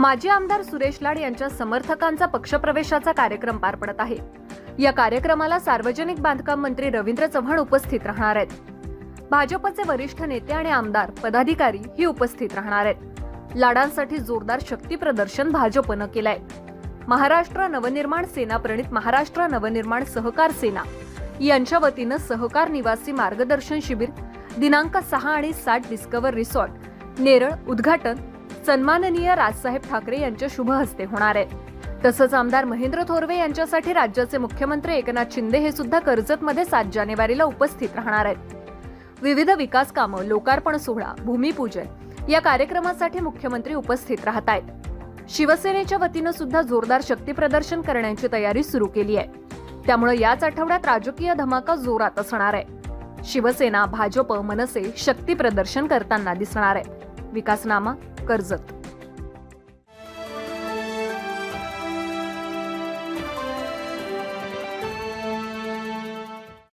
माजी आमदार सुरेश लाड यांच्या समर्थकांचा पक्षप्रवेशाचा कार्यक्रम पार पडत आहे. या कार्यक्रमाला सार्वजनिक बांधकाम मंत्री रवींद्र चव्हाण उपस्थित राहणार आहेत. भाजपचे वरिष्ठ नेते आणि आमदार पदाधिकारी ही उपस्थित राहणार आहेत. लाडांसाठी जोरदार शक्ती प्रदर्शन भाजपनं केलंय. महाराष्ट्र नवनिर्माण सेना प्रणित महाराष्ट्र नवनिर्माण सहकार सेना यांच्या वतीनं सहकार निवासी मार्गदर्शन शिबिर दिनांक सहा आणि सात डिस्कवर रिसॉर्ट नेरळ उद्घाटन सन्माननीय राजसाहेब ठाकरे यांच्या शुभ हस्ते होणार आहे. तसंच आमदार महेंद्र थोरवे यांच्यासाठी राज्याचे मुख्यमंत्री एकनाथ शिंदे हे सुद्धा कर्जतमध्ये सात जानेवारीला उपस्थित राहणार आहेत. विविध विकास कामं लोकार्पण सोहळा भूमिपूजन या कार्यक्रमासाठी मुख्यमंत्री उपस्थित राहत आहेत. शिवसेनेच्या वतीनं सुद्धा जोरदार शक्ती प्रदर्शन करण्याची तयारी सुरू केली आहे. त्यामुळे याच आठवड्यात राजकीय धमाका जोरात असणार आहे. शिवसेना भाजप मनसे शक्ती प्रदर्शन करताना दिसणार आहे. विकासनामा कर्जत.